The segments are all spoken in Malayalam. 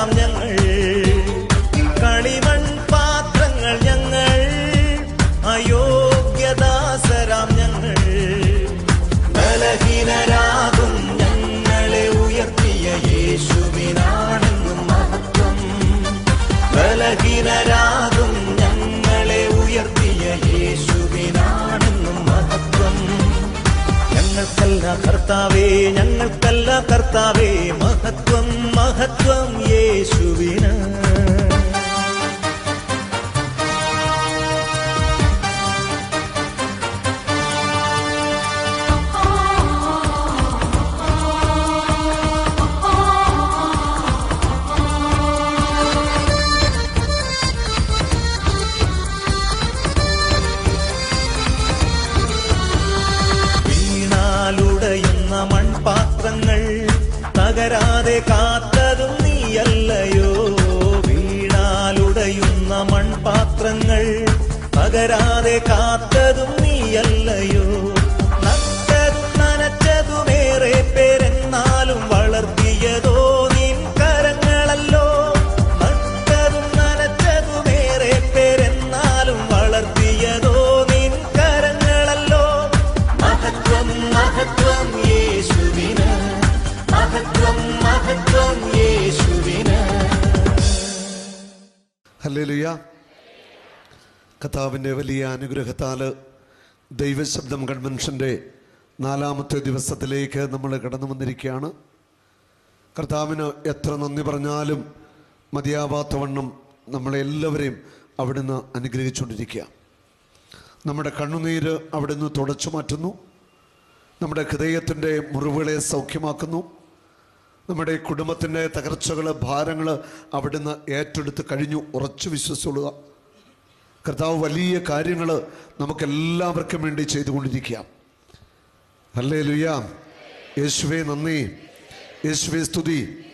അയോഗ്യദാസരാം ഞങ്ങൾ കർത്താവേ ഞങ്ങൾക്കല്ല കർത്താവേ മഹത്വം മഹത്വം യേശുവിന്. ഹല്ലേലൂയ. കഥാവിന്റെ വലിയ അനുഗ്രഹത്താൽ ദൈവശബ്ദം കൺവെൻഷന്റെ നാലാമത്തെ ദിവസത്തിലേക്ക് നമ്മൾ കടന്നു വന്നിരിക്കുകയാണ്. കർത്താവിന് എത്ര നന്ദി പറഞ്ഞാലും മതിയാവാത്തവണ്ണം നമ്മളെല്ലാവരെയും അവിടുന്ന് അനുഗ്രഹിച്ചുകൊണ്ടിരിക്കുക. നമ്മുടെ കണ്ണുനീര് അവിടുന്ന് തുടച്ചു മാറ്റുന്നു. നമ്മുടെ ഹൃദയത്തിന്റെ മുറിവുകളെ സൗഖ്യമാക്കുന്നു. നമ്മുടെ കുടുംബത്തിന്റെ തകർച്ചകൾ ഭാരങ്ങൾ അവിടുന്ന് ഏറ്റെടുത്ത് കഴിഞ്ഞു. ഉറച്ചു വിശ്വസിച്ചുകൊള്ളുക കർത്താവ് വലിയ കാര്യങ്ങൾ നമുക്കെല്ലാവർക്കും വേണ്ടി ചെയ്തുകൊണ്ടിരിക്കുക അല്ലേ ലുയ യേശുവേ നന്ദി. യേശുവേ സ്തുതി.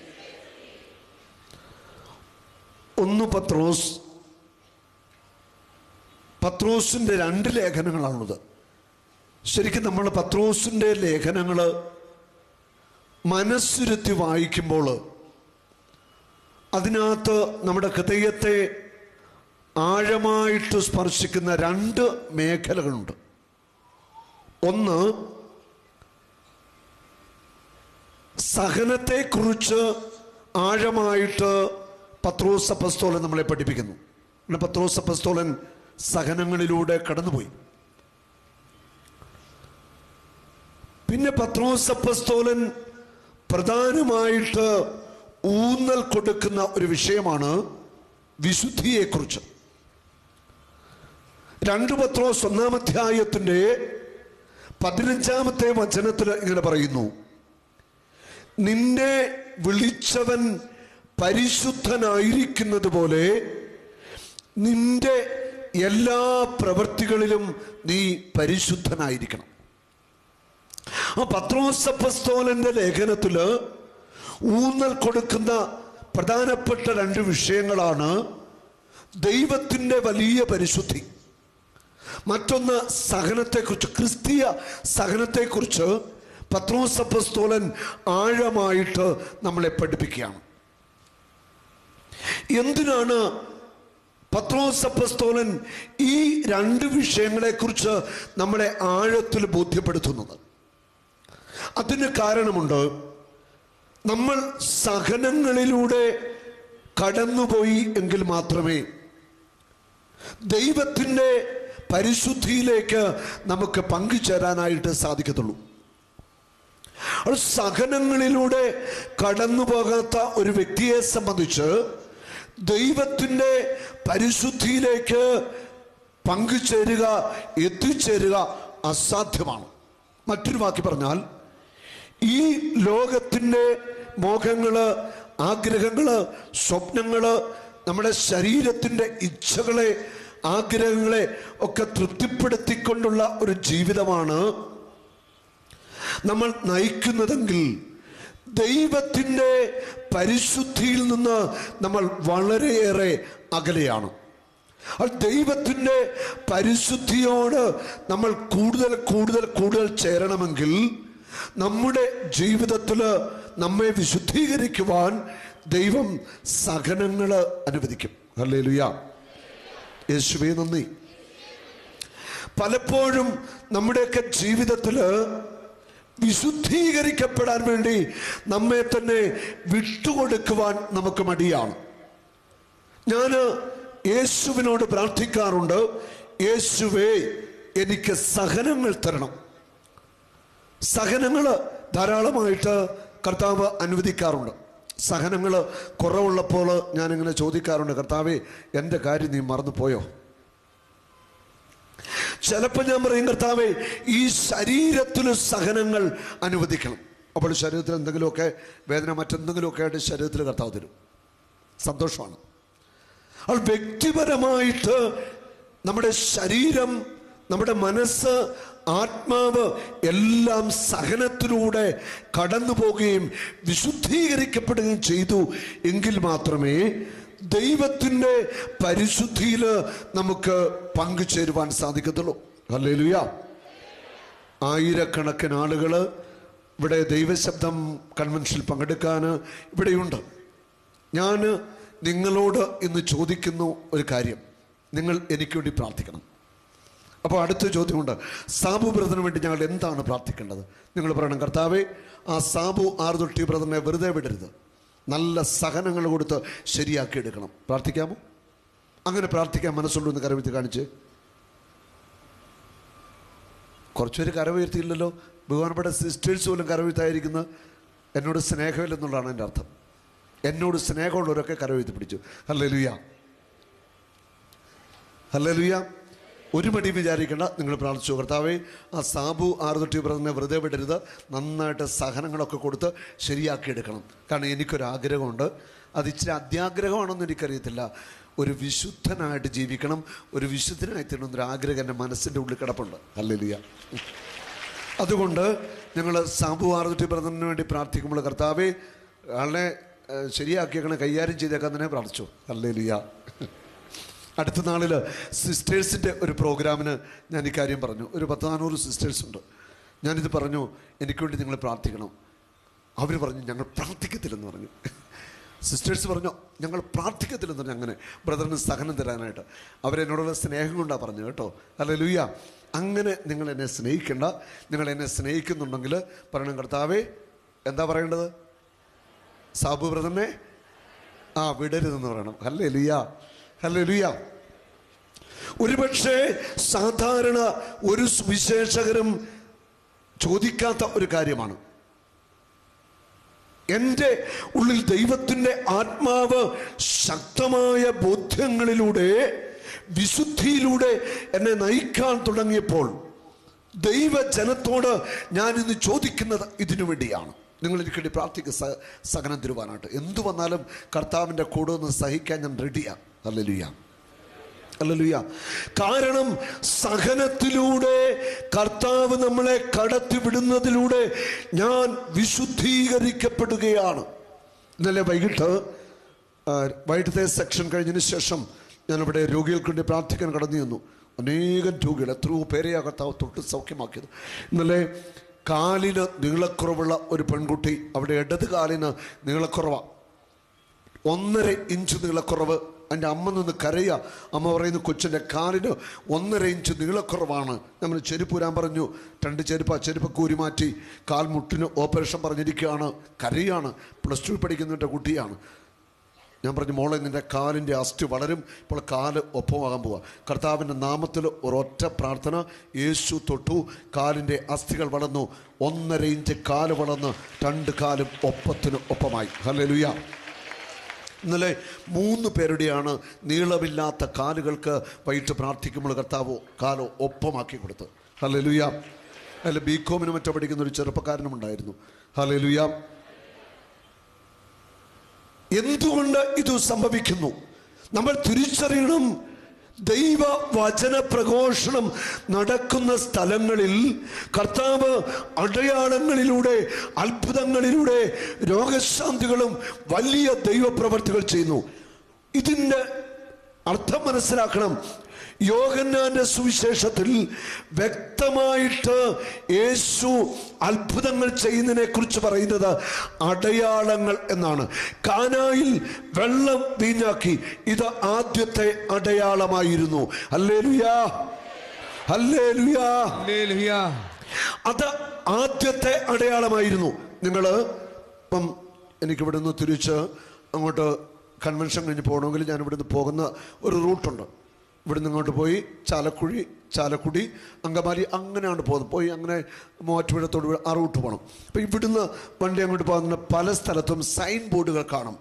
ഒന്ന് പത്രോസ്. പത്രോസിന്റെ രണ്ട് ലേഖനങ്ങളാണുള്ളത്. ശരിക്കും നമ്മൾ പത്രോസിന്റെ ലേഖനങ്ങൾ മനസ്സിരുത്തി വായിക്കുമ്പോൾ അതിനകത്ത് നമ്മുടെ ഹൃദയത്തെ ആഴമായിട്ട് സ്പർശിക്കുന്ന രണ്ട് മേഖലകളുണ്ട്. ഒന്ന് സഹനത്തെക്കുറിച്ച് ആഴമായിട്ട് പത്രോസ് പസ്തോലൻ നമ്മളെ പഠിപ്പിക്കുന്നു. പിന്നെ പത്രോസ് അപ്പസ്തോലൻ സഹനങ്ങളിലൂടെ കടന്നുപോയി. പിന്നെ പത്രോസ് അപ്പസ്തോലൻ പ്രധാനമായിട്ട് ഊന്നൽ കൊടുക്കുന്ന ഒരു വിഷയമാണ് വിശുദ്ധിയെക്കുറിച്ച്. രണ്ട് പത്രോസ് ഒന്നാം അധ്യായത്തിന്റെ പതിനഞ്ചാമത്തെ വചനത്തിൽ ഇങ്ങനെ പറയുന്നു. നിന്നെ വിളിച്ചവൻ പരിശുദ്ധനായിരിക്കുന്നത് പോലെ നിന്റെ എല്ലാ പ്രവൃത്തികളിലും നീ പരിശുദ്ധനായിരിക്കണം. ആ പത്രോസപ്പസ്തോലന്റെ ലേഖനത്തിൽ ഊന്നൽ കൊടുക്കുന്ന പ്രധാനപ്പെട്ട രണ്ട് വിഷയങ്ങളാണ് ദൈവത്തിന്റെ വലിയ പരിശുദ്ധി. മറ്റൊന്ന് സഹനത്തെക്കുറിച്ച് ക്രിസ്തീയ സഹനത്തെക്കുറിച്ച് പത്രോസപ്പസ്തോലൻ ആഴമായിട്ട് നമ്മളെ പഠിപ്പിക്കുകയാണ്. എന്തിനാണ് പത്രോസപ്പസ്തോലൻ ഈ രണ്ട് വിഷയങ്ങളെക്കുറിച്ച് നമ്മളെ ആഴത്തിൽ ബോധ്യപ്പെടുത്തുന്നത്? അതിന് കാരണമുണ്ട്? നമ്മൾ സഹനങ്ങളിലൂടെ കടന്നുപോയി എങ്കിൽ മാത്രമേ ദൈവത്തിന്റെ പരിശുദ്ധിയിലേക്ക് നമുക്ക് പങ്കുചേരാനായിട്ട് സാധിക്കത്തുള്ളൂ. സഹനങ്ങളിലൂടെ കടന്നു പോകാത്ത ഒരു വ്യക്തിയെ സംബന്ധിച്ച് ദൈവത്തിന്റെ പരിശുദ്ധിയിലേക്ക് പങ്കുചേരുക എത്തിച്ചേരുക അസാധ്യമാണ്. മറ്റൊരു വാക്കി പറഞ്ഞാൽ ഈ ലോകത്തിന്റെ മോഹങ്ങൾ ആഗ്രഹങ്ങൾ സ്വപ്നങ്ങൾ നമ്മുടെ ശരീരത്തിന്റെ ഇച്ഛകളെ ആഗ്രഹങ്ങളെ ഒക്കെ തൃപ്തിപ്പെടുത്തിക്കൊണ്ടുള്ള ഒരു ജീവിതമാണ് നമ്മൾ നയിക്കുന്നതെങ്കിൽ ദൈവത്തിന്റെ പരിശുദ്ധിയിൽ നിന്ന് നമ്മൾ വളരെയേറെ അകലെയാണ്. ദൈവത്തിന്റെ പരിശുദ്ധിയോട് നമ്മൾ കൂടുതൽ കൂടുതൽ കൂടുതൽ ചേരണമെങ്കിൽ നമ്മുടെ ജീവിതത്തിൽ നമ്മെ വിശുദ്ധീകരിക്കുവാൻ ദൈവം സഹനങ്ങൾ അനുവദിക്കും. അല്ലേ ലുയാ യേശുവേ നന്ദി. പലപ്പോഴും നമ്മുടെയൊക്കെ ജീവിതത്തിൽ വിശുദ്ധീകരിക്കപ്പെടാൻ വേണ്ടി നമ്മെ തന്നെ വിട്ടുകൊടുക്കുവാൻ നമുക്ക് മടിയാണ്. ഞാൻ യേശുവിനോട് പ്രാർത്ഥിക്കാറുണ്ട് യേശുവേ എനിക്ക് സഹനങ്ങൾ തരണം. സഹനങ്ങൾ ധാരാളമായിട്ട് കർത്താവ് അനുവദിക്കാറുണ്ട്. സഹനങ്ങൾ കുറവുള്ളപ്പോൾ ഞാനിങ്ങനെ ചോദിക്കാറുണ്ട് കർത്താവെ എന്റെ കാര്യം നീ മറന്നു പോയോ ചിലപ്പോൾ ഞാൻ പറയും കർത്താവെ ഈ ശരീരത്തിൽ സഹനങ്ങൾ അനുവദിക്കണം. അപ്പോൾ ശരീരത്തിൽ എന്തെങ്കിലുമൊക്കെ വേദന മറ്റെന്തെങ്കിലുമൊക്കെ ആയിട്ട് ശരീരത്തിൽ കർത്താവ് തരും. സന്തോഷമാണ്. അപ്പോൾ വ്യക്തിപരമായിട്ട് നമ്മുടെ ശരീരം നമ്മുടെ മനസ്സ് ആത്മാവ് എല്ലാം സഹനത്തിലൂടെ കടന്നു പോകുകയും വിശുദ്ധീകരിക്കപ്പെടുകയും ചെയ്തു. എങ്കിൽ മാത്രമേ ദൈവത്തിന്റെ പരിശുദ്ധിയിൽ നമുക്ക് പങ്കുചേരുവാൻ സാധിക്കത്തുള്ളൂ. അല്ലേ ആയിരക്കണക്കിന് ആളുകൾ ഇവിടെ ദൈവശബ്ദം കൺവെൻഷനിൽ പങ്കെടുക്കാൻ ഇവിടെയുണ്ട്. ഞാൻ നിങ്ങളോട് ഇന്ന് ചോദിക്കുന്നു ഒരു കാര്യം. നിങ്ങൾ എനിക്ക് വേണ്ടി പ്രാർത്ഥിക്കണം. അപ്പോൾ അടുത്ത ചോദ്യമുണ്ട്. സാബു ബ്രദറിന് വേണ്ടി ഞങ്ങൾ എന്താണ് പ്രാർത്ഥിക്കേണ്ടത്? നിങ്ങൾ പറയണം കർത്താവേ ആ സാബു ആർദൊട്ടി ബ്രദറിനെ വെറുതെ വിടരുത്. നല്ല സഹനങ്ങൾ കൊടുത്ത് ശരിയാക്കി എടുക്കണം. പ്രാർത്ഥിക്കാമോ? അങ്ങനെ പ്രാർത്ഥിക്കാൻ മനസ്സുള്ളൂ എന്ന് കരവിത്തി കാണിച്ച്? കുറച്ചുപേര് കരവുയർത്തിയില്ലല്ലോ. ബഹുമാനപ്പെട്ട സിസ്റ്റേഴ്സ് പോലും കരവുയർത്തായിരിക്കുന്നത് എന്നോട് സ്നേഹമില്ലെന്നുള്ളതാണ് എന്റെ അർത്ഥം. എന്നോട് സ്നേഹമുള്ളവരൊക്കെ കരവുയർത്തി പിടിച്ചു. അല്ലേ ലുയാ അല്ലേ ലുയ ഒരു മടി വിചാരിക്കേണ്ട. നിങ്ങൾ പ്രാർത്ഥിച്ചു കർത്താവെ ആ സാബു ആറുതൊട്ടി ബ്രദറിനെ വെറുതെ വിടരുത്. നന്നായിട്ട് സഹനങ്ങളൊക്കെ കൊടുത്ത് ശരിയാക്കി എടുക്കണം കാരണം എനിക്കൊരാഗ്രഹമുണ്ട്. അത് ഇച്ചിരി അത്യാഗ്രഹമാണെന്ന് എനിക്കറിയത്തില്ല. ഒരു വിശുദ്ധനായിട്ട് ജീവിക്കണം. ഒരു വിശുദ്ധനായി തീരണമെന്നൊരു ആഗ്രഹം എന്റെ മനസ്സിന്റെ ഉള്ളിൽ കിടപ്പുണ്ട്. അല്ലെലിയ അതുകൊണ്ട് ഞങ്ങൾ സാബു ആറുതൊട്ടി ബ്രദറിന് വേണ്ടി പ്രാർത്ഥിക്കുമ്പോൾ കർത്താവെ ആളെ ശരിയാക്കിയേക്കണേ കൈകാര്യം ചെയ്തേക്കാൻ തന്നെ പ്രാർത്ഥിച്ചു. അല്ലേലിയ അടുത്ത നാളിൽ സിസ്റ്റേഴ്സിന്റെ ഒരു പ്രോഗ്രാമിന് ഞാൻ ഇക്കാര്യം പറഞ്ഞു. ഒരു പത്ത് നാനൂറ് സിസ്റ്റേഴ്സ് ഉണ്ട്. ഞാനിത് പറഞ്ഞു എനിക്ക് വേണ്ടി നിങ്ങൾ പ്രാർത്ഥിക്കണം. അവർ പറഞ്ഞു ഞങ്ങൾ പ്രാർത്ഥിക്കത്തില്ലെന്ന് പറഞ്ഞു. സിസ്റ്റേഴ്സ് പറഞ്ഞു ഞങ്ങൾ പ്രാർത്ഥിക്കത്തില്ലെന്ന് പറഞ്ഞു അങ്ങനെ. ബ്രദറിന് സഹനം തരാനായിട്ട്. അവരെന്നോടുള്ള സ്നേഹം കൊണ്ടാണ് പറഞ്ഞു കേട്ടോ. അല്ല ലൂയ അങ്ങനെ നിങ്ങൾ എന്നെ സ്നേഹിക്കേണ്ട. നിങ്ങൾ എന്നെ സ്നേഹിക്കുന്നുണ്ടെങ്കിൽ പറയണം കർത്താവേ എന്താ പറയേണ്ടത്? സാബു ബ്രദറിനെ ആ വിടരുതെന്ന് പറയണം. അല്ലേ ലുയ്യ ഹല്ലേ ലുയ്യ ഒരുപക്ഷെ സാധാരണ ഒരു സുവിശേഷകരും ചോദിക്കാത്ത ഒരു കാര്യമാണ്. എന്റെ ഉള്ളിൽ ദൈവത്തിന്റെ ആത്മാവ് ശക്തമായ ബോധ്യങ്ങളിലൂടെ വിശുദ്ധിയിലൂടെ എന്നെ നയിക്കാൻ തുടങ്ങിയപ്പോൾ ദൈവജനത്തോട് ഞാൻ ഇന്ന് ചോദിക്കുന്നത് ഇതിനു വേണ്ടിയാണ്. നിങ്ങൾ എനിക്ക് വേണ്ടി പ്രാർത്ഥിക്കുക സഹനം തരുവാനായിട്ട്. എന്തു വന്നാലും കർത്താവിന്റെ കൂടെ ഒന്ന് സഹിക്കാൻ ഞാൻ റെഡിയാണ് അല്ലലുയ്യ അല്ലലുയ കാരണം സഹനത്തിലൂടെ കർത്താവ് നമ്മളെ കടത്തിവിടുന്നതിലൂടെ ഞാൻ വിശുദ്ധീകരിക്കപ്പെടുകയാണ്. ഇന്നലെ വൈകിട്ട് വൈകിട്ടത്തെ സെക്ഷൻ കഴിഞ്ഞതിന് ശേഷം ഞാനിവിടെ രോഗികൾക്ക് വേണ്ടി പ്രാർത്ഥിക്കാൻ കടന്നു ചെന്നു. അനേകം രോഗികൾ എത്രയോ പേരെയാ കർത്താവ് തൊട്ട് സൗഖ്യമാക്കിയത്. ഇന്നലെ കാലിന് നീളക്കുറവുള്ള ഒരു പെൺകുട്ടി അവിടെ ഇടത് കാലിന് നീളക്കുറവാണ് ഒന്നര ഇഞ്ച് നീളക്കുറവ്. എന്റെ അമ്മ നിന്ന് കരയുക അമ്മ പറയുന്നു കൊച്ചിന്റെ കാലിന് ഒന്നര ഇഞ്ച് നീളക്കുറവാണ്. നമ്മൾ ചെരുപ്പൂരാൻ പറഞ്ഞു. രണ്ട് ചെരുപ്പ് ആ ചെരുപ്പ് കൂരി മാറ്റി. കാൽമുട്ടിന് ഓപ്പറേഷൻ പറഞ്ഞിരിക്കുകയാണ്. കരയാണ്. പ്ലസ് ടു പഠിക്കുന്ന കുട്ടിയാണ്. ഞാൻ പറഞ്ഞു മോളെ നിന്റെ കാലിന്റെ അസ്ഥി വളരും. ഇപ്പോൾ കാൽ ഒപ്പമാകാൻ പോവുക കർത്താവിന്റെ നാമത്തിൽ ഒരൊറ്റ പ്രാർത്ഥന. യേശു തൊട്ടു. കാലിന്റെ അസ്ഥികൾ വളർന്നു. ഒന്നര ഇഞ്ച് കാൽ വളർന്ന് രണ്ട് കാലും ഒപ്പത്തിന് ഒപ്പമായി. ഹല്ലേലൂയ. ഇന്നലെ മൂന്ന് പേരുടെയാണ് നീളമില്ലാത്ത കാലുകൾക്ക് വൈകിട്ട് പ്രാർത്ഥിക്കുമ്പോൾ കർത്താവോ കാലോ ഒപ്പമാക്കി കൊടുത്ത്. ഹലോ ലുയാം അല്ല ബി കോമിന് മറ്റോ പഠിക്കുന്ന ഒരു ചെറുപ്പക്കാരനും ഉണ്ടായിരുന്നു. ഹലോ ലുയാം എന്തുകൊണ്ട് ഇത് സംഭവിക്കുന്നു? നമ്മൾ തിരിച്ചറിയണം. ദൈവ വചന പ്രഘോഷണം നടക്കുന്ന സ്ഥലങ്ങളിൽ കർത്താവ് അടയാളങ്ങളിലൂടെ അത്ഭുതങ്ങളിലൂടെ രോഗശാന്തികളും വലിയ ദൈവപ്രവർത്തികൾ ചെയ്യുന്നു. ഇതിന്റെ അർത്ഥം മനസ്സിലാക്കണം. യോഗന്നാന്റെ സുവിശേഷത്തിൽ വ്യക്തമായിട്ട് യേശു അത്ഭുതങ്ങൾ ചെയ്യുന്നതിനെ കുറിച്ച് പറയുന്നത് അടയാളങ്ങൾ എന്നാണ്. കാനായിൽ വെള്ളം വീഞ്ഞാക്കി. ഇത് ആദ്യത്തെ അടയാളമായിരുന്നു. അല്ലേ ലുയാ അല്ലേ ലുയാ അത് ആദ്യത്തെ അടയാളമായിരുന്നു. നിങ്ങൾ ഇപ്പം എനിക്ക് ഇവിടെ നിന്ന് തിരിച്ച് അങ്ങോട്ട് കൺവെൻഷൻ കഴിഞ്ഞ് പോകണമെങ്കിൽ ഞാൻ ഇവിടുന്ന് പോകുന്ന ഒരു റൂട്ടുണ്ട്. ഇവിടുന്ന് ഇങ്ങോട്ട് പോയി ചാലക്കുഴി ചാലക്കുടി അങ്കമാലി അങ്ങനെയാണ് പോകുന്നത്. പോയി അങ്ങനെ മൂവാറ്റുപുഴത്തോട് ആ റൂട്ട് പോകണം അപ്പോൾ ഇവിടുന്ന് വണ്ടി അങ്ങോട്ട് പോകുന്ന പല സ്ഥലത്തും സൈൻ ബോർഡുകൾ കാണും.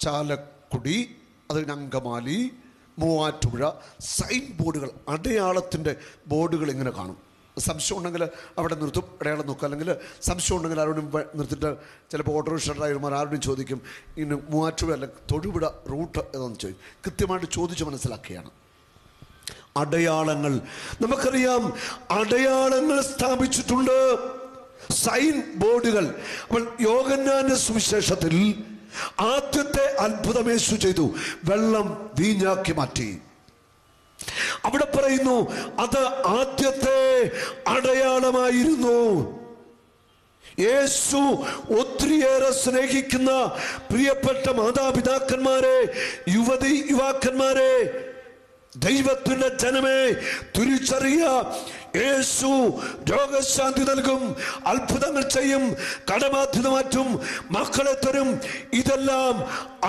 ചാലക്കുടി അത് അങ്കമാലി മൂവാറ്റുപുഴ സൈൻ ബോർഡുകൾ അടയാളത്തിന്റെ ബോർഡുകൾ ഇങ്ങനെ കാണും. സംശയം ഉണ്ടെങ്കിൽ അവിടെ നിർത്തും അടയാളം നോക്കുക. അല്ലെങ്കിൽ സംശയം ഉണ്ടെങ്കിൽ ആരോടും നിർത്തിയിട്ട് ചിലപ്പോൾ ഓട്ടോറിക്ഷ ഡ്രൈവർമാർ ആരോടും ചോദിക്കും. ഇനി മൂവാറ്റുപുഴ അല്ല തൊടുപുഴ റൂട്ട് ഏതാണെന്ന് ചോദിക്കും. കൃത്യമായിട്ട് ചോദിച്ച് മനസ്സിലാക്കുകയാണ്. അടയാളങ്ങൾ. നമുക്കറിയാം അടയാളങ്ങൾ സ്ഥാപിച്ചിട്ടുണ്ട് സൈൻ ബോർഡുകൾ. അപ്പോൾ യോഗന്നാന്റെ സുവിശേഷത്തിൽ ആദ്യത്തെ അത്ഭുതം യേശു ചെയ്തു. വെള്ളം വീഞ്ഞാക്കി മാറ്റി. അവിടെ പറയുന്നു അത് ആദ്യത്തെ അടയാളമായിരുന്നു. യേശു ഒത്തിരിയേറെ സ്നേഹിക്കുന്ന പ്രിയപ്പെട്ട മാതാപിതാക്കന്മാരെ യുവതി യുവാക്കന്മാരെ ദൈവത്തിന്റെ ജനമേ തിരിച്ചറിയ. യേശു രോഗശാന്തി നൽകും അത്ഭുതങ്ങൾ ചെയ്യും കടബാധ്യത മാറ്റും മക്കളെ തരും. ഇതെല്ലാം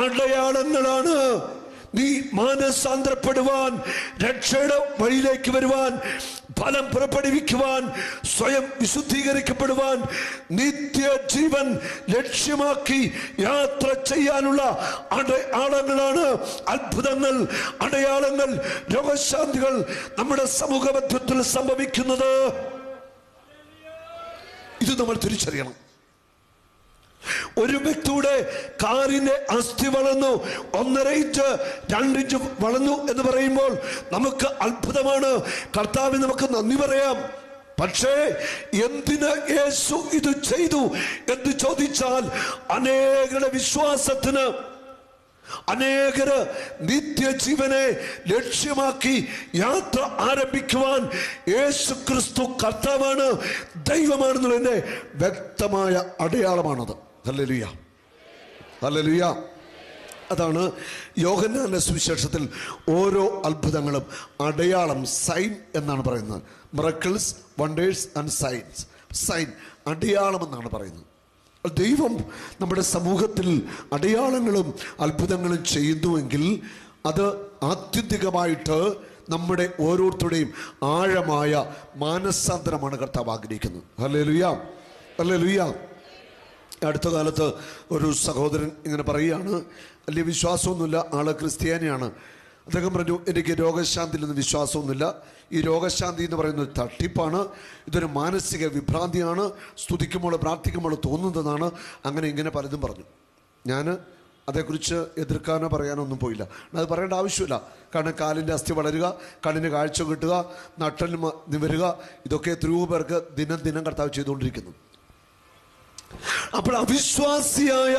അടയാളങ്ങളാണ്. നീ മാനസാന്തരപ്പെടുവാൻ രക്ഷയുടെ വഴിയിലേക്ക് വരുവാൻ ഫലം പുറപ്പെടുവിക്കുവാൻ സ്വയം വിശുദ്ധീകരിക്കപ്പെടുവാൻ നിത്യ ജീവൻ ലക്ഷ്യമാക്കി യാത്ര ചെയ്യാനുള്ള അടയാളങ്ങളാണ് അത്ഭുതങ്ങൾ അടയാളങ്ങൾ രോഗശാന്തികൾ നമ്മുടെ സമൂഹമധ്യത്തിൽ സംഭവിക്കുന്നത്. ഇത് നമ്മൾ തിരിച്ചറിയണം. ഒരു വ്യക്തിയുടെ കാറിന്റെ അസ്ഥി വളർന്നു ഒന്നര ഇഞ്ച് രണ്ടിഞ്ച് വളർന്നു എന്ന് പറയുമ്പോൾ നമുക്ക് അത്ഭുതമാണ്. കർത്താവിന് നമുക്ക് നന്ദി പറയാം. പക്ഷേ എന്തിന് യേശു ഇത് ചെയ്തു എന്ന് ചോദിച്ചാൽ അനേകരുടെ വിശ്വാസത്തിന് അനേകര് നിത്യജീവനെ ലക്ഷ്യമാക്കി യാത്ര ആരംഭിക്കുവാൻ യേശു ക്രിസ്തു കർത്താവാണ് ദൈവമാണെന്നുള്ളതിന്റെ വ്യക്തമായ അടയാളമാണത്. ഹല്ലേലൂയ. ഹല്ലേലൂയ. അതാണ് യോഹന്നാന്റെ സുവിശേഷത്തിൽ ഓരോ അത്ഭുതങ്ങളും. അടയാളം സൈൻ എന്നാണ് പറയുന്നത്. Miracles wonders and signs sign അടയാളം എന്നാണ് പറയുന്നത്. ദൈവം നമ്മുടെ സമൂഹത്തിൽ അടയാളങ്ങളും അത്ഭുതങ്ങളും ചെയ്യുന്നുവെങ്കിൽ അത് ആത്യന്തികമായിട്ട് നമ്മുടെ ഓരോരുത്തരുടെയും ആഴമായ മാനസാന്തരമാണ് കർത്താവ് ആഗ്രഹിക്കുന്നത്. അല്ലേ ലുയാം അല്ലേ ലുയാ അടുത്ത കാലത്ത് ഒരു സഹോദരൻ ഇങ്ങനെ പറയുകയാണ് വലിയ വിശ്വാസമൊന്നുമില്ല ആൾ ക്രിസ്ത്യാനിയാണ്. അദ്ദേഹം പറഞ്ഞു എനിക്ക് രോഗശാന്തിയിലൊന്നും വിശ്വാസമൊന്നുമില്ല. ഈ രോഗശാന്തി എന്ന് പറയുന്നത് തട്ടിപ്പാണ്. ഇതൊരു മാനസിക വിഭ്രാന്തിയാണ്. സ്തുതിക്കുമ്പോൾ പ്രാർത്ഥിക്കുമ്പോൾ തോന്നുന്നതാണ്. അങ്ങനെ ഇങ്ങനെ പലതും പറഞ്ഞു. ഞാൻ അതേക്കുറിച്ച് എതിർക്കാനോ പറയാനോ ഒന്നും പോയില്ല. അത് പറയേണ്ട ആവശ്യമില്ല. കാരണം കാലിന്റെ അസ്ഥി വളരുക കണ്ണിന് കാഴ്ച കിട്ടുക നട്ടൽ നിവരുക ഇതൊക്കെ എത്രയോ പേർക്ക് ദിനം ദിനം കർത്താവ് ചെയ്തുകൊണ്ടിരിക്കുന്നു. അപ്പോൾ അവിശ്വാസിയായ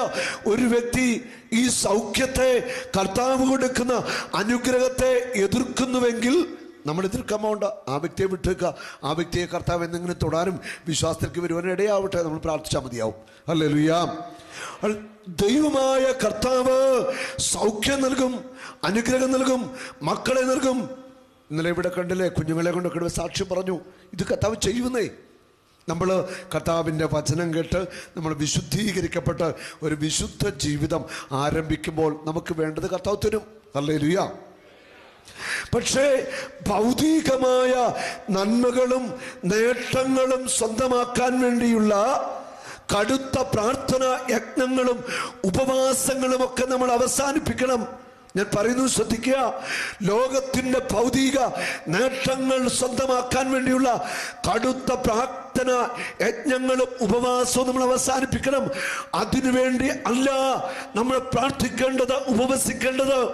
ഒരു വ്യക്തി ഈ സൗഖ്യത്തെ കർത്താവ് കൊടുക്കുന്ന അനുഗ്രഹത്തെ എതിർക്കുന്നുവെങ്കിൽ നമ്മൾ എതിർക്കാൻ പോകണ്ട ആ വ്യക്തിയെ വിട്ടേക്കുക ആ വ്യക്തിയെ കർത്താവ് എന്തെങ്കിലും തൊടാനും വിശ്വാസത്തിലേക്ക് വരുവാനും ഇടയാവട്ടെ. നമ്മൾ പ്രാർത്ഥിച്ചാൽ മതിയാവും. അല്ലേ ലുയാം ദൈവമായ കർത്താവ് സൗഖ്യം നൽകും അനുഗ്രഹം നൽകും മക്കളെ നൽകും. ഇന്നലെ ഇവിടെ കണ്ടില്ലേ കുഞ്ഞുങ്ങളെ കൊണ്ട് ഇവിടെ സാക്ഷ്യം പറഞ്ഞു. ഇത് കർത്താവ് ചെയ്യുന്നേ. നമ്മൾ കർത്താവിന്റെ വചനം കേട്ട് നമ്മൾ വിശുദ്ധീകരിക്കപ്പെട്ട് ഒരു വിശുദ്ധ ജീവിതം ആരംഭിക്കുമ്പോൾ നമുക്ക് വേണ്ടത് കർത്താവ് തരും. അല്ലേ ലുയ പക്ഷേ ഭൗതികമായ നന്മകളും നേട്ടങ്ങളും സ്വന്തമാക്കാൻ വേണ്ടിയുള്ള കടുത്ത പ്രാർത്ഥന യജ്ഞങ്ങളും ഉപവാസങ്ങളും ഒക്കെ നമ്മൾ അവസാനിപ്പിക്കണം. ഞാൻ പറയുന്നു ശ്രദ്ധിക്കുക. ലോകത്തിന്റെ ഭൗതിക നേട്ടങ്ങൾ സ്വന്തമാക്കാൻ വേണ്ടിയുള്ള കടുത്ത പ്രാർത്ഥന യജ്ഞങ്ങളും ഉപവാസവും നമ്മൾ അവസാനിപ്പിക്കണം. അതിനുവേണ്ടി അല്ല നമ്മൾ പ്രാർത്ഥിക്കേണ്ടത് ഉപവസിക്കേണ്ടത്.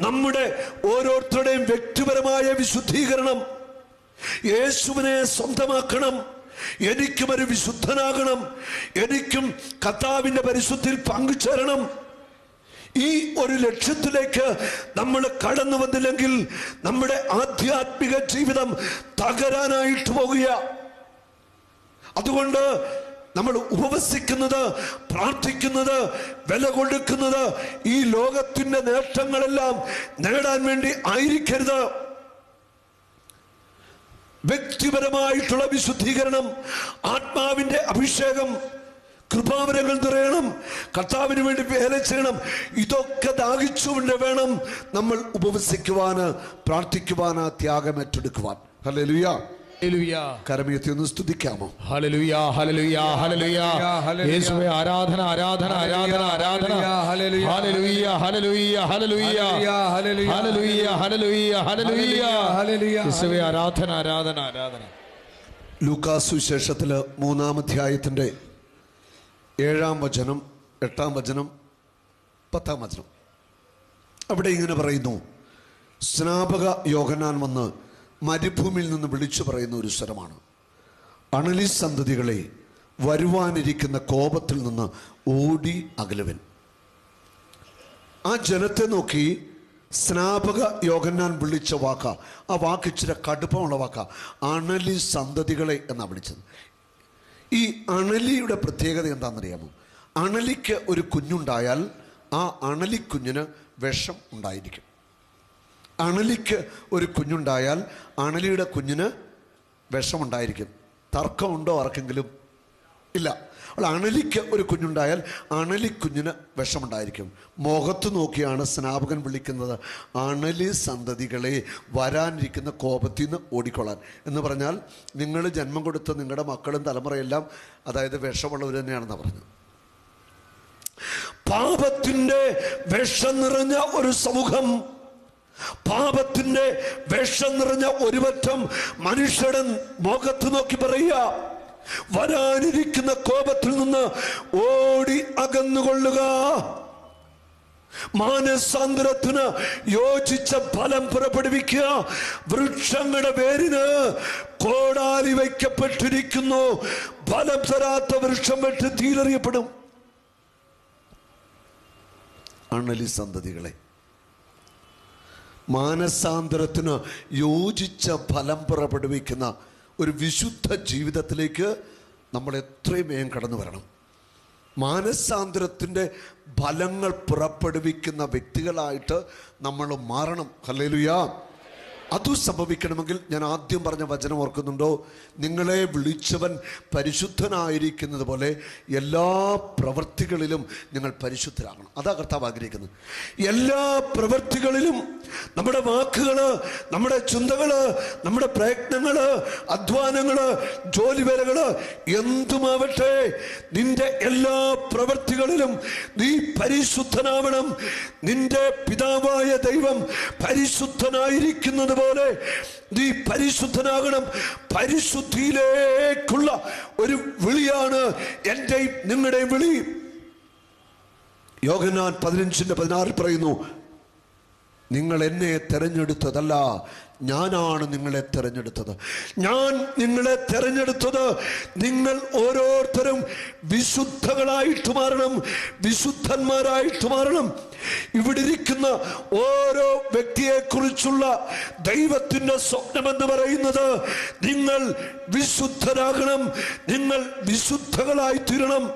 നമ്മുടെ ഓരോരുത്തരുടെയും വ്യക്തിപരമായ വിശുദ്ധീകരണം. യേശുവിനെ സ്വന്തമാക്കണം. എനിക്കും ഒരു വിശുദ്ധനാകണം. എനിക്കും കർത്താവിന്റെ പരിശുദ്ധിയിൽ പങ്കുചേരണം. ഈ ഒരു ലക്ഷ്യത്തിലേക്ക് നമ്മൾ കടന്നു വന്നില്ലെങ്കിൽ നമ്മുടെ ആധ്യാത്മിക ജീവിതം തകരാനായിട്ട് പോകുക. അതുകൊണ്ട് നമ്മൾ ഉപവസിക്കുന്നത് പ്രാർത്ഥിക്കുന്നത് വില കൊടുക്കുന്നത് ഈ ലോകത്തിന്റെ നേട്ടങ്ങളെല്ലാം നേടാൻ വേണ്ടി ആയിരിക്കരുത്. വ്യക്തിപരമായിട്ടുള്ള വിശുദ്ധീകരണം ആത്മാവിന്റെ അഭിഷേകം കൃപാവരങ്ങൾ നിറയണം. കർത്താവിന് വേണ്ടി വേല ചെയ്യണം. ഇതൊക്കെ ദാഹിച്ചുകൊണ്ട് വേണം നമ്മൾ ഉപവസിക്കുവാന് പ്രാർത്ഥിക്കുവാന് ത്യാഗം ഏറ്റെടുക്കുവാൻ. ഹലേ ലുയ കരമയത്തി ഒന്ന് സ്തുതിക്കാമോ? ഹല്ലേലൂയ ഹല്ലേലൂയ ഹല്ലേലൂയ. ഹല്ലേലൂയ. യേശുവേ ആരാധന ആരാധന ആരാധന ആരാധന. ഹല്ലേലൂയ. ഹല്ലേലൂയ ഹല്ലേലൂയ ഹല്ലേലൂയ. ഹല്ലേലൂയ. ഹല്ലേലൂയ. ഹല്ലേലൂയ ഹല്ലേലൂയ ഹല്ലേലൂയ. യേശുവേ ആരാധന ആരാധന ആരാധന. ലൂക്കാസു ശേഷത്തിൽ മൂന്നാം അധ്യായത്തിന്റെ ഏഴാം വചനം എട്ടാം വചനം പത്താം വചനം. അവിടെ ഇങ്ങനെ പറയുന്നു സ്നാപക യോഗനാൻ വന്ന് മരുഭൂമിയിൽ നിന്ന് വിളിച്ചു പറയുന്ന ഒരു സ്വരമാണ്. അണലി സന്തതികളെ വരുവാനിരിക്കുന്ന കോപത്തിൽ നിന്ന് ഓടി അകലുവൻ. ആ ജനത്തെ നോക്കി സ്നാപക യോഗനാൻ വിളിച്ച വാക്ക. ആ വാക്ക് ഇച്ചിരി കടുപ്പമുള്ള വാക്ക. അണലി സന്തതികളെ എന്നാണ് വിളിച്ചത്. ഈ അണലിയുടെ പ്രത്യേകത എന്താണെന്നറിയാമോ? അണലിക്ക് ഒരു കുഞ്ഞുണ്ടായാൽ ആ അണലിക്കുഞ്ഞിന് വിഷം ഉണ്ടായിരിക്കും. അണലിക്ക് ഒരു കുഞ്ഞുണ്ടായാൽ അണലിയുടെ കുഞ്ഞിന് വിഷമുണ്ടായിരിക്കും. തർക്കമുണ്ടോ ആർക്കെങ്കിലും? ഇല്ല. അണലിക്ക് ഒരു കുഞ്ഞുണ്ടായാൽ അണലിക്കുഞ്ഞിന് വിഷമുണ്ടായിരിക്കും. മുഖത്ത് നോക്കിയാണ് സ്നാപകൻ വിളിക്കുന്നത്. അണലി സന്തതികളെ വരാനിരിക്കുന്ന കോപത്തിൽ നിന്ന് ഓടിക്കൊള്ളാൻ. എന്ന് പറഞ്ഞാൽ നിങ്ങൾ ജന്മം കൊടുത്ത നിങ്ങളുടെ മക്കളും തലമുറയെല്ലാം അതായത് വിഷമുള്ളവർ തന്നെയാണെന്ന് പറഞ്ഞു പാപത്തിന്റെ വിഷം നിറഞ്ഞ ഒരു സമൂഹം പാപത്തിന്റെ വിഷം നിറഞ്ഞ ഒരുപറ്റം മനുഷ്യരുടെ മുഖത്ത് നോക്കി പറയുക. വരാനിരിക്കുന്ന കോപത്തിൽ നിന്ന് ഓടി അകന്നുകൊള്ളുക. മാനസാന്തരത്തിന് യോജിച്ച ഫലം പുറപ്പെടുവിക്കുക. വൃക്ഷങ്ങളുടെ പേരിന് കോടാലി വയ്ക്കപ്പെട്ടിരിക്കുന്നു. ഫലം തരാത്ത വൃക്ഷം വെട്ട് തീരറിയപ്പെടും അണലി സന്തതികളെ മാനസാന്തരത്തിന് യോജിച്ച ഫലം പുറപ്പെടുവിക്കുന്ന ഒരു വിശുദ്ധ ജീവിതത്തിലേക്ക് നമ്മൾ എത്രയും വേഗം കടന്നു വരണം. മാനസാന്തരത്തിന്റെ ഫലങ്ങൾ പുറപ്പെടുവിക്കുന്ന വ്യക്തികളായിട്ട് നമ്മൾ മാറണം. ഹല്ലേലൂയാ. അത് സംഭവിക്കണമെങ്കിൽ ഞാൻ ആദ്യം പറഞ്ഞ വചനം ഓർക്കുന്നുണ്ടോ? നിങ്ങളെ വിളിച്ചവൻ പരിശുദ്ധനായിരിക്കുന്നത് പോലെ എല്ലാ പ്രവൃത്തികളിലും നിങ്ങൾ പരിശുദ്ധരാകണം. അതാ കർത്താവ് ആഗ്രഹിക്കുന്നത്. എല്ലാ പ്രവൃത്തികളിലും നമ്മുടെ വാക്കുകൾ നമ്മുടെ ചിന്തകൾ നമ്മുടെ പ്രയത്നങ്ങൾ അധ്വാനങ്ങൾ ജോലിവേലകൾ എന്തുമാവട്ടെ നിന്റെ എല്ലാ പ്രവൃത്തികളിലും നീ പരിശുദ്ധനാവണം. നിന്റെ പിതാവായ ദൈവം പരിശുദ്ധനായിരിക്കുന്നത് പോലെ നീ പരിശുദ്ധനാകണം. പരിശുദ്ധിയിലേക്കുള്ള ഒരു വിളിയാണ് എന്റെയും നിങ്ങളുടെയും വിളി. യോഗനാൻ പതിനഞ്ചിന്റെ പതിനാറിൽ പറയുന്നു നിങ്ങൾ എന്നെ തെരഞ്ഞെടുത്തതല്ല ഞാനാണ് നിങ്ങളെ തിരഞ്ഞെടുത്തത്. ഞാൻ നിങ്ങളെ തിരഞ്ഞെടുത്തത് നിങ്ങൾ ഓരോരുത്തരും വിശുദ്ധകളായിട്ട് മാറണം വിശുദ്ധന്മാരായിട്ട് മാറണം. ഇവിടെ ഇരിക്കുന്ന ഓരോ വ്യക്തിയെക്കുറിച്ചുള്ള ദൈവത്തിന്റെ സ്വപ്നമെന്ന് പറയുന്നത് നിങ്ങൾ വിശുദ്ധരാകണം നിങ്ങൾ വിശുദ്ധകളായി തീരണം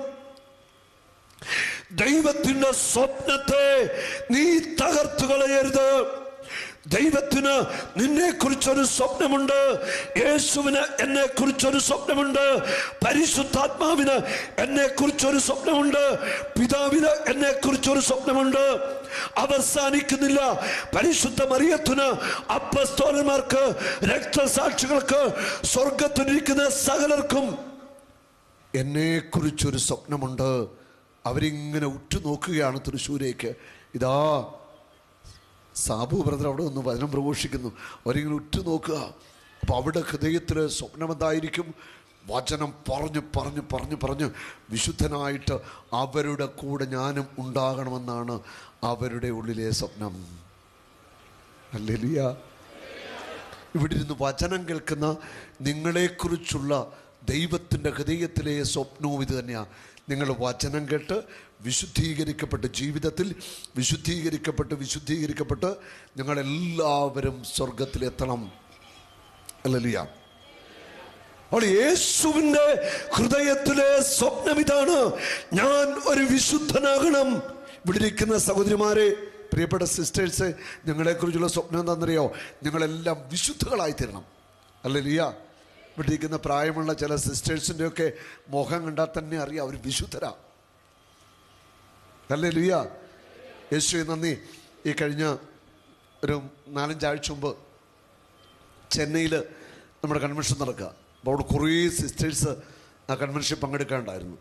ദൈവത്തിന്റെ സ്വപ്നത്തെ നീ തകർത്തു കളയരുത്. ദൈവത്തിന് നിന്നെ കുറിച്ചൊരു സ്വപ്നമുണ്ട്. യേശുവിന് എന്നെ കുറിച്ചൊരു സ്വപ്നമുണ്ട്. പരിശുദ്ധാത്മാവിന് എന്നെ കുറിച്ചൊരു സ്വപ്നമുണ്ട്. പിതാവിന് എന്നെ കുറിച്ചൊരു സ്വപ്നമുണ്ട്. അവസാനിക്കുന്നില്ല. പരിശുദ്ധ മറിയത്തിന് അപ്പസ്തോലന്മാർക്ക് രക്തസാക്ഷികൾക്ക് സ്വർഗത്തിലിരിക്കുന്ന സകലർക്കും എന്നെ കുറിച്ചൊരു സ്വപ്നമുണ്ട്. അവരിങ്ങനെ ഉറ്റുനോക്കുകയാണ് തൃശ്ശൂരേക്ക്. ഇതാ സാബു ബ്രദർ അവിടെ ഒന്ന് വചനം പ്രഘോഷിക്കുന്നു. അവരിങ്ങനെ ഉറ്റുനോക്കുക. അപ്പോൾ അവിടെ ഹൃദയത്തിൽ സ്വപ്നം എന്തായിരിക്കും? വചനം പറഞ്ഞു പറഞ്ഞു പറഞ്ഞു പറഞ്ഞ് വിശുദ്ധനായിട്ട് അവരുടെ കൂടെ ഞാനും ഉണ്ടാകണമെന്നാണ് അവരുടെ ഉള്ളിലെ സ്വപ്നം. അല്ലെലിയ ഇവിടെ ഇരുന്ന് വചനം കേൾക്കുന്ന നിങ്ങളെക്കുറിച്ചുള്ള ദൈവത്തിന്റെ ഹൃദയത്തിലെ സ്വപ്നവും ഇത് തന്നെയാണ് നിങ്ങൾ വചനം കേട്ട് വിശുദ്ധീകരിക്കപ്പെട്ട് ജീവിതത്തിൽ വിശുദ്ധീകരിക്കപ്പെട്ട് വിശുദ്ധീകരിക്കപ്പെട്ട് ഞങ്ങളെല്ലാവരും സ്വർഗത്തിലെത്തണം അല്ലല്ല അപ്പോൾ യേശുവിന്റെ ഹൃദയത്തിലെ സ്വപ്നം ഇതാണ് ഞാൻ ഒരു വിശുദ്ധനാകണം. ഇവിടെ ഇരിക്കുന്ന സഹോദരിമാരെ പ്രിയപ്പെട്ട സിസ്റ്റേഴ്സ് ഞങ്ങളെക്കുറിച്ചുള്ള സ്വപ്നം എന്താണെന്നറിയോ? ഞങ്ങളെല്ലാം വിശുദ്ധകളായി തീരണം. അല്ലേ ലിയ ഇവിടെ ഇരിക്കുന്ന പ്രായമുള്ള ചില സിസ്റ്റേഴ്സിന്റെയൊക്കെ മുഖം കണ്ടാൽ തന്നെ അറിയാം അവർ വിശുദ്ധരാ. അല്ലേ ലിയ യേശു നന്ദി. ഈ കഴിഞ്ഞ ഒരു നാലഞ്ചാഴ്ച മുമ്പ് ചെന്നൈയിൽ നമ്മുടെ കൺവെൻഷൻ നടക്കുക. അപ്പോൾ അവിടെ കുറേ സിസ്റ്റേഴ്സ് ആ കൺവെൻഷൻ പങ്കെടുക്കാണ്ടായിരുന്നു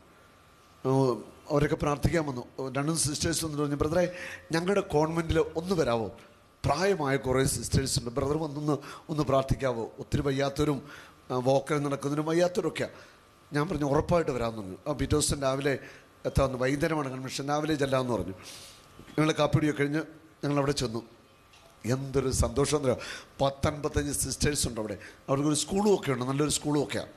അവരൊക്കെ പ്രാർത്ഥിക്കാൻ വന്നു. രണ്ടും സിസ്റ്റേഴ്സ് വന്നിട്ട് പറഞ്ഞു ബ്രദറെ ഞങ്ങളുടെ കോൺവെന്റിൽ ഒന്ന് വരാവോ? പ്രായമായ കുറേ സിസ്റ്റേഴ്സ് ഉണ്ട്. ബ്രദർ വന്നൊന്ന് ഒന്ന് പ്രാർത്ഥിക്കാവോ? ഒത്തിരി വയ്യാത്തവരും വോക്കൽ നടക്കുന്നതിനും വയ്യാത്തവരൊക്കെയാണ് ഞാൻ പറഞ്ഞു ഉറപ്പായിട്ട് വരാമെന്ന് പറഞ്ഞു. ആ പിറ്റേ ദിവസം രാവിലെ എത്താമെന്ന് വൈകുന്നേരമാണ് കൺവെൻഷൻ. രാവിലെ ചെല്ലാമെന്ന് പറഞ്ഞു. ഞങ്ങൾ കാപ്പിടിയൊക്കെ കഴിഞ്ഞ് ഞങ്ങൾ അവിടെ ചെന്നു. എന്തൊരു സന്തോഷം എന്താ പത്തൊൻപത്തഞ്ച് സിസ്റ്റേഴ്സ് ഉണ്ട് അവിടെ. അവർക്കൊരു സ്കൂളും ഒക്കെ ഉണ്ട്. നല്ലൊരു സ്കൂളും ഒക്കെയാണ്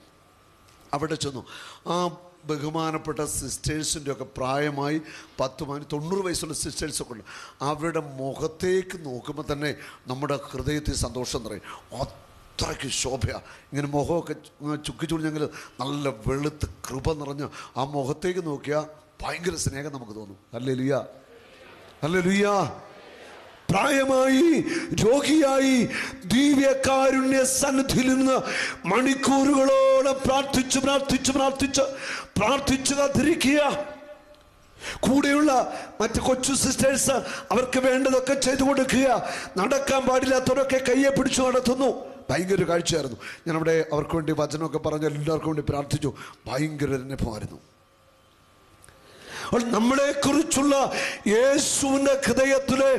അവിടെ ചെന്നു. ആ ബഹുമാനപ്പെട്ട സിസ്റ്റേഴ്സിന്റെ ഒക്കെ പ്രായമായി പത്ത് മണി തൊണ്ണൂറ് വയസ്സുള്ള സിസ്റ്റേഴ്സൊക്കെ ഉണ്ട്. അവരുടെ മുഖത്തേക്ക് നോക്കുമ്പോൾ തന്നെ നമ്മുടെ ഹൃദയത്തിൽ സന്തോഷം നിറയും. അത്രയ്ക്ക് ശോഭയാണ് ഇങ്ങനെ മുഖമൊക്കെ ചുക്കി ചുളിഞ്ഞെങ്കിൽ നല്ല വെളുത്ത് കൃപ നിറഞ്ഞ് ആ മുഖത്തേക്ക് നോക്കിയാൽ ഭയങ്കര സ്നേഹം നമുക്ക് തോന്നും. അല്ലേ ലുയ അല്ലേ ലുയ പ്രായമായി രോഗിയായി ദിവ്യകാരുണ്യ സന്നിധിയിൽ നിന്ന് മണിക്കൂറുകളോടെ പ്രാർത്ഥിച്ച് പ്രാർത്ഥിച്ച് പ്രാർത്ഥിച്ച് പ്രാർത്ഥിച്ചു കാത്തിരിക്കുക. കൂടെയുള്ള മറ്റ് കൊച്ചു സിസ്റ്റേഴ്സ് അവർക്ക് വേണ്ടതൊക്കെ ചെയ്തു കൊടുക്കുക. നടക്കാൻ പാടില്ലാത്തവരൊക്കെ കയ്യെ പിടിച്ചു നടത്തുന്നു. ഭയങ്കര കാഴ്ചയായിരുന്നു. ഞാനവിടെ അവർക്ക് വേണ്ടി വചനമൊക്കെ പറഞ്ഞ് എല്ലാവർക്കും വേണ്ടി പ്രാർത്ഥിച്ചു. ഭയങ്കര അനുഭവമായിരുന്നു. അപ്പോൾ നമ്മളെ കുറിച്ചുള്ള യേശുവിന്റെ ഹൃദയത്തിലെ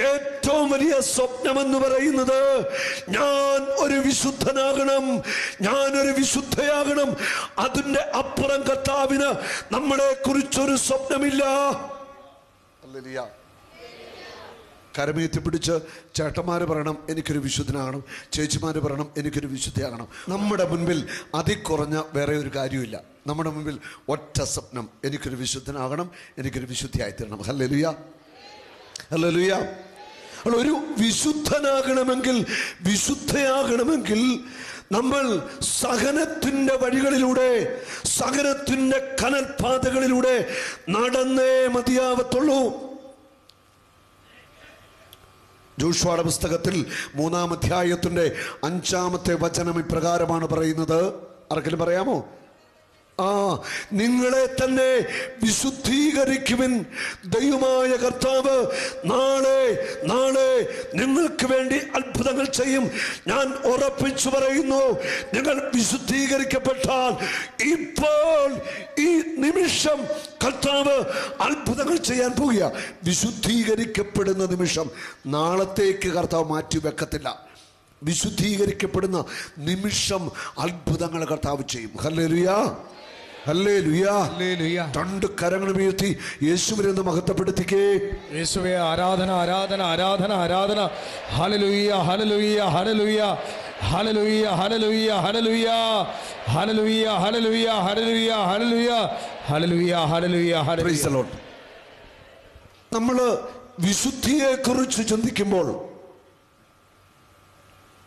ഏറ്റവും വലിയ സ്വപ്നമെന്ന് പറയുന്നത് ഞാൻ ഒരു വിശുദ്ധനാകണം ഞാൻ ഒരു വിശുദ്ധയാകണം. അതിന്റെ അപ്പുറം കർത്താവിന് നമ്മളെ കുറിച്ചൊരു സ്വപ്നമില്ല. ഹല്ലേലൂയ. കരമേത്തി പിടിച്ച് ചേട്ടന്മാർ പറയണം എനിക്കൊരു വിശുദ്ധനാകണം. ചേച്ചിമാർ പറയണം എനിക്കൊരു വിശുദ്ധയാകണം. നമ്മുടെ മുൻപിൽ അതിക്കുറഞ്ഞ വേറെ ഒരു കാര്യമില്ല നമ്മുടെ മുമ്പിൽ ഒറ്റ സ്വപ്നം എനിക്കൊരു വിശുദ്ധനാകണം എനിക്കൊരു വിശുദ്ധിയായി തീരണം ഹല്ലേലൂയ. ഹല്ലേലൂയ. അപ്പോൾ ഒരു വിശുദ്ധനാകണമെങ്കിൽ വിശുദ്ധയാകണമെങ്കിൽ നമ്മൾ സഹനത്തിന്റെ വഴികളിലൂടെ സഹനത്തിന്റെ കനൽപാതകളിലൂടെ നടന്നേ മതിയാവത്തുള്ളൂ. ജോഷുവയുടെ പുസ്തകത്തിൽ മൂന്നാം അധ്യായത്തിന്റെ അഞ്ചാമത്തെ വചനം ഇപ്രകാരമാണ് പറയുന്നത്. ആർക്കെങ്കിലും പറയാമോ? ആ നിങ്ങളെ തന്നെ വിശുദ്ധീകരിക്കുവിൻ ദൈവമായ കർത്താവ്. നാളെ നാളെ നിങ്ങൾക്ക് വേണ്ടി അത്ഭുതങ്ങൾ ചെയ്യും. ഞാൻ ഉറപ്പിച്ചു പറയുന്നു നിങ്ങൾ വിശുദ്ധീകരിക്കപ്പെട്ടാൽ ഇപ്പോൾ ഈ നിമിഷം കർത്താവ് അത്ഭുതങ്ങൾ ചെയ്യാൻ പോകുക വിശുദ്ധീകരിക്കപ്പെടുന്ന നിമിഷം നാളത്തേക്ക് കർത്താവ് മാറ്റി വെക്കത്തില്ല. വിശുദ്ധീകരിക്കപ്പെടുന്ന നിമിഷം അത്ഭുതങ്ങൾ കർത്താവ് ചെയ്യും. ഹല്ലേ ലുയാ ഹല്ലേ ലുയാ ഹല്ലേലൂയ. രണ്ട് കരങ്ങൾ ഉയർത്തി യേശുവിനെ മഹത്വപ്പെടുത്തിക്കേ. യേശുവേ ആരാധന ആരാധന ആരാധന ആരാധന. ഹല്ലേലൂയ ഹല്ലേലൂയ ഹല്ലേലൂയ. ഹല്ലേലൂയ ഹല്ലേലൂയ ഹല്ലേലൂയ. ഹല്ലേലൂയ ഹല്ലേലൂയ ഹല്ലേലൂയ ഹലലുയ്യ ഹലലുയ്യ Praise ഹല്ലേലൂയ നമ്മൾ വിശുദ്ധിയെ കുറിച്ച് ചിന്തിക്കുമ്പോൾ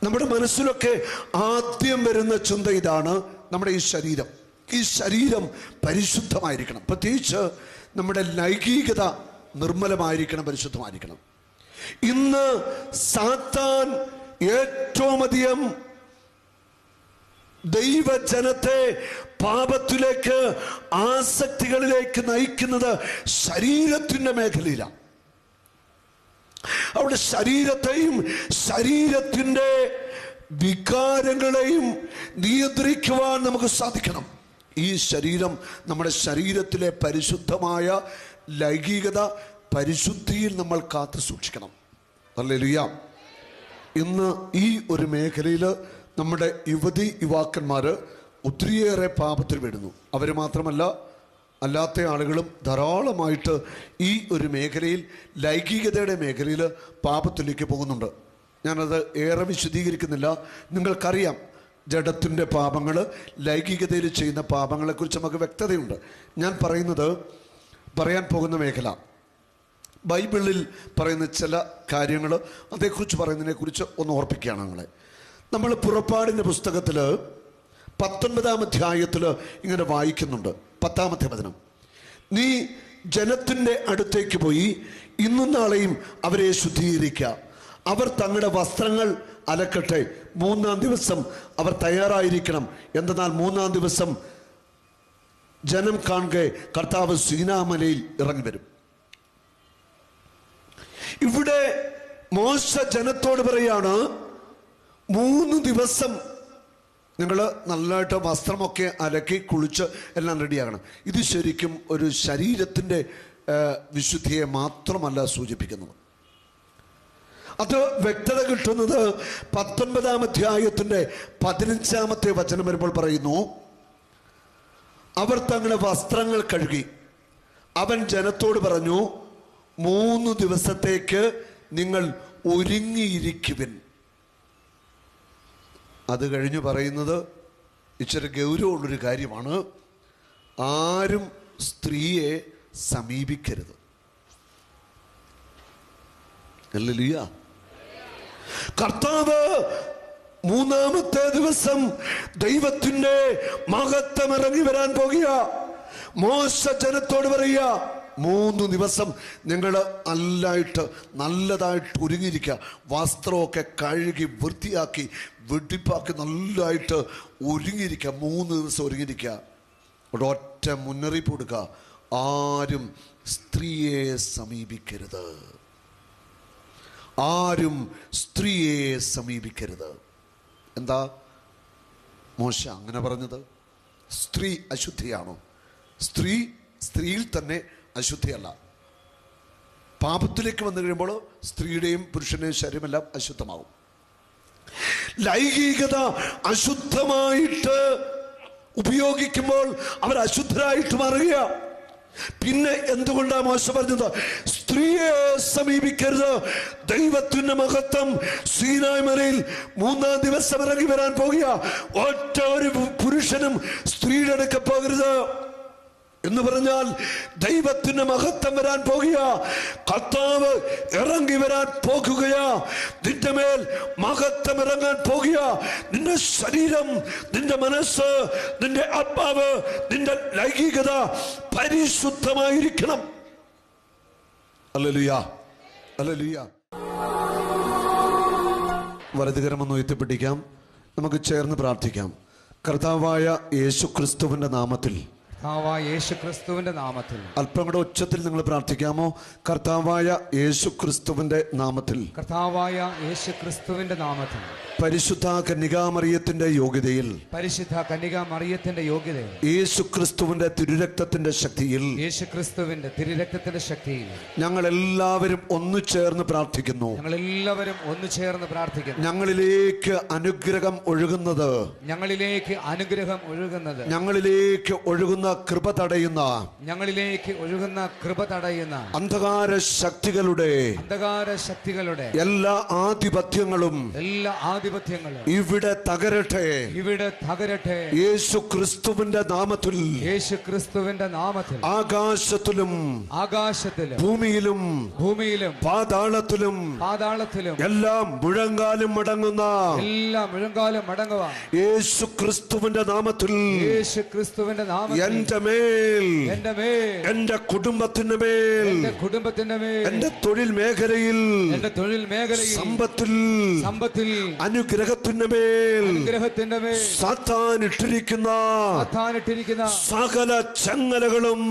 നമ്മുടെ മനസ്സിലൊക്കെ ആദ്യം വരുന്ന ചിന്ത ഇതാണ് നമ്മുടെ ഈ ശരീരം. ഈ ശരീരം പരിശുദ്ധമായിരിക്കണം. പ്രത്യേകിച്ച് നമ്മുടെ ലൈംഗികത നിർമ്മലമായിരിക്കണം പരിശുദ്ധമായിരിക്കണം. ഇന്ന് സാത്താൻ ഏറ്റവും അധികം ദൈവജനത്തെ പാപത്തിലേക്ക് ആസക്തികളിലേക്ക് നയിക്കുന്നത് ശരീരത്തിന്റെ മേഖലയിലാണ്. അവിടെ ശരീരത്തെയും ശരീരത്തിന്റെ വികാരങ്ങളെയും നിയന്ത്രിക്കുവാൻ നമുക്ക് സാധിക്കണം. ഈ ശരീരം നമ്മുടെ ശരീരത്തിലെ പരിശുദ്ധമായ ലൈംഗികത പരിശുദ്ധിയിൽ നമ്മൾ കാത്തു സൂക്ഷിക്കണം. അല്ലേലുയ്യ ഇന്ന് ഈ ഒരു മേഖലയിൽ നമ്മുടെ യുവതി യുവാക്കന്മാർ ഒത്തിരിയേറെ പാപത്തിൽ വീഴുന്നു അവർ മാത്രമല്ല അല്ലാത്ത ആളുകളും ധാരാളമായിട്ട് ഈ ഒരു മേഖലയിൽ ലൈംഗികതയുടെ മേഖലയിൽ പാപത്തിലേക്ക് പോകുന്നുണ്ട്. ഞാനത് ഏറെ വിശദീകരിക്കുന്നില്ല. നിങ്ങൾക്കറിയാം ജഡത്തിന്റെ പാപങ്ങൾ ലൈംഗികതയിൽ ചെയ്യുന്ന പാപങ്ങളെക്കുറിച്ച് നമുക്ക് വ്യക്തതയുണ്ട്. ഞാൻ പറയുന്നത് പറയാൻ പോകുന്ന മേഖല. ബൈബിളിൽ പറയുന്ന ചില കാര്യങ്ങൾ അതേക്കുറിച്ച് പറയുന്നതിനെക്കുറിച്ച് ഒന്ന് ഓർപ്പിക്കുകയാണ് നിങ്ങളെ. നമ്മൾ പുറപ്പാടിന്റെ പുസ്തകത്തിൽ പത്തൊൻപതാം അധ്യായത്തിൽ ഇങ്ങനെ വായിക്കുന്നുണ്ട്. പത്താമത്തെ വചനം. നീ ജനത്തിന്റെ അടുത്തേക്ക് പോയി ഇന്നും നാളെയും അവരെ ശുദ്ധീകരിക്കുക അവർ തങ്ങളുടെ വസ്ത്രങ്ങൾ അലക്കട്ടെ. മൂന്നാം ദിവസം അവർ തയ്യാറായിരിക്കണം. എന്തെന്നാൽ മൂന്നാം ദിവസം ജനം കാണുക കർത്താവ് സീനാമലയിൽ ഇറങ്ങി വരും. ഇവിടെ മോശ ജനത്തോട് പറയാണ് മൂന്ന് ദിവസം നിങ്ങൾ നല്ലതായിട്ട് വസ്ത്രമൊക്കെ അലക്കി കുളിച്ച് എല്ലാം റെഡിയാകണം ഇത് ശരിക്കും ഒരു ശരീരത്തിന്റെ വിശുദ്ധിയെ മാത്രമല്ല സൂചിപ്പിക്കുന്നത്. അത് വ്യക്തത കിട്ടുന്നത് പത്തൊൻപതാം അധ്യായത്തിന്റെ പതിനഞ്ചാമത്തെ വചനം വരുമ്പോൾ പറയുന്നു അവർ തങ്ങളുടെ വസ്ത്രങ്ങൾ കഴുകി അവൻ ജനത്തോട് പറഞ്ഞു മൂന്ന് ദിവസത്തേക്ക് നിങ്ങൾ ഒരുങ്ങിയിരിക്കുവിൻ. അത് കഴിഞ്ഞ് പറയുന്നത് ഇച്ചിരി ഗൗരവമുള്ളൊരു കാര്യമാണ്. ആരും സ്ത്രീയെ സമീപിക്കരുത്. അല്ലല്ലിയ കർത്താവ് മൂന്നാമത്തെ ദിവസം ദൈവത്തിന്റെ മഹത്വം ഇറങ്ങി വരാൻ പോകുക. മോശ ജനത്തോട് പറയുക മൂന്ന് ദിവസം നിങ്ങൾ നല്ലതായിട്ട് നല്ലതായിട്ട് ഒരുങ്ങിയിരിക്കുക. വസ്ത്രമൊക്കെ കഴുകി വൃത്തിയാക്കി വെടിപ്പാക്കി നല്ലതായിട്ട് ഒരുങ്ങിയിരിക്കുക. മൂന്ന് ദിവസം ഒരുങ്ങിയിരിക്കുക. അവിടെ ഒറ്റ മുന്നറിയിപ്പ് കൊടുക്കുക. ആരും സ്ത്രീയെ സമീപിക്കരുത്. ആരും സ്ത്രീയെ സമീപിക്കരുത്. എന്താ? മോശ അങ്ങനെ പറഞ്ഞത്? സ്ത്രീ അശുദ്ധിയാണോ? സ്ത്രീ സ്ത്രീയിൽ തന്നെ അശുദ്ധിയല്ല. പാപത്തിലേക്ക് വന്നു കഴിയുമ്പോൾ സ്ത്രീയുടെയും പുരുഷന്റെയും ശരീരമെല്ലാം അശുദ്ധമാവും ലൈംഗികത അശുദ്ധമായിട്ട് ഉപയോഗിക്കുമ്പോൾ അവർ അശുദ്ധരായിട്ട് മാറുക പിന്നെ എന്തുകൊണ്ടാണ് മോശ പറഞ്ഞത്? സ്ത്രീയെ സമീപിക്കരുത്. ദൈവത്തിന്റെ മഹത്വം സീനായ് മലയിൽ മൂന്നാം ദിവസം ഇറങ്ങി വരാൻ പോകുക. ഒറ്റ ഒരു പുരുഷനും സ്ത്രീയുടെ അടുക്ക പോകരുത്. എന്ന് പറഞ്ഞാൽ ദൈവത്തിന് മഹത്വം വരാൻ പോകുക. കർത്താവ് ഇറങ്ങി വരാൻ പോകുകയാ. നിന്റെ മേൽ മഹത്വം ഇറങ്ങാൻ പോകുക. നിന്റെ ശരീരം നിന്റെ മനസ്സ് നിന്റെ ആത്മാവ് നിന്റെ ലൈംഗികത പരിശുദ്ധമായിരിക്കണം. Hallelujah hallelujah വലതുകരമൊന്ന് ഉയർത്തിപ്പിടിക്കാം. നമുക്ക് ചേർന്ന് പ്രാർത്ഥിക്കാം. കർത്താവായ യേശു ക്രിസ്തുവിന്റെ നാമത്തിൽ കർത്താവായ യേശു ക്രിസ്തുവിന്റെ നാമത്തിൽ. അല്പം കൂടെ ഉച്ചത്തിൽ നിങ്ങൾ പ്രാർത്ഥിക്കാമോ? കർത്താവായ യേശു ക്രിസ്തുവിന്റെ നാമത്തിൽ. കർത്താവായ യേശു ക്രിസ്തുവിന്റെ നാമത്തിൽ. പരിശുദ്ധ കന്യകാമറിയത്തിന്റെ യോഗ്യതയിൽ. പരിശുദ്ധ കന്യകാമറിയത്തിന്റെ യോഗ്യതയിൽ. യേശു ക്രിസ്തുവിന്റെ തിരുരക്തത്തിന്റെ ശക്തിയിൽ. യേശു ക്രിസ്തുവിന്റെ തിരുരക്തത്തിന്റെ ശക്തിയിൽ. ഞങ്ങൾ എല്ലാവരും ഒന്നു ചേർന്ന് പ്രാർത്ഥിക്കുന്നു. ഞങ്ങൾ എല്ലാവരും ഒന്നു ചേർന്ന് പ്രാർത്ഥിക്കുന്നു. ഞങ്ങളിലേക്ക് അനുഗ്രഹം ഒഴുകുന്നത്. ഞങ്ങളിലേക്ക് അനുഗ്രഹം ഒഴുകുന്നത്. ഞങ്ങളിലേക്ക് ഒഴുകുന്ന കൃപ തടയുന്ന ഞങ്ങളിലേക്ക് ഒഴുകുന്ന കൃപ തടയുന്ന അന്ധകാര ശക്തികളുടെ അന്ധകാര ശക്തികളുടെ എല്ലാ ആധിപത്യങ്ങളും എല്ലാ ആധിപത്യങ്ങളും ഇവിടെ തകരട്ടെ. ഇവിടെ തകരട്ടെ. യേശു ക്രിസ്തുവിന്റെ നാമത്തിൽ യേശു ക്രിസ്തുവിന്റെ നാമത്തിൽ ആകാശത്തിലും ആകാശത്തിലും ഭൂമിയിലും ഭൂമിയിലും പാതാളത്തിലും പാതാളത്തിലും എല്ലാം മുഴങ്കാലും മടങ്ങുന്ന എല്ലാം മുഴങ്കാലും മടങ്ങുക യേശു ക്രിസ്തുവിന്റെ നാമത്തിൽ യേശു ക്രിസ്തുവിന്റെ നാമത്തിൽ എന്റെ മേൽ. എന്റെ മേൽ. എന്റെ കുടുംബത്തിന്റെ മേൽ. എന്റെ കുടുംബത്തിന്റെ മേൽ. എന്റെ തൊഴിൽ മേഖലയിൽ. എന്റെ തൊഴിൽ മേഖലയിൽ. സമ്പത്തിൽ. സമ്പത്തിൽ. അനുഗ്രഹത്തിന്റെ മേൽ. അനുഗ്രഹത്തിന്റെ മേൽ. സാത്താൻ ഇട്ടിരിക്കുന്ന സാത്താനിട്ടിരിക്കുന്ന സകല ചങ്ങലകളും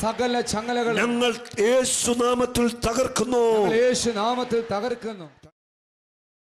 സകല ചങ്ങലകളും ഞങ്ങൾ യേശുനാമത്തിൽ തകർക്കുന്നു. യേശുനാമത്തിൽ തകർക്കുന്നു.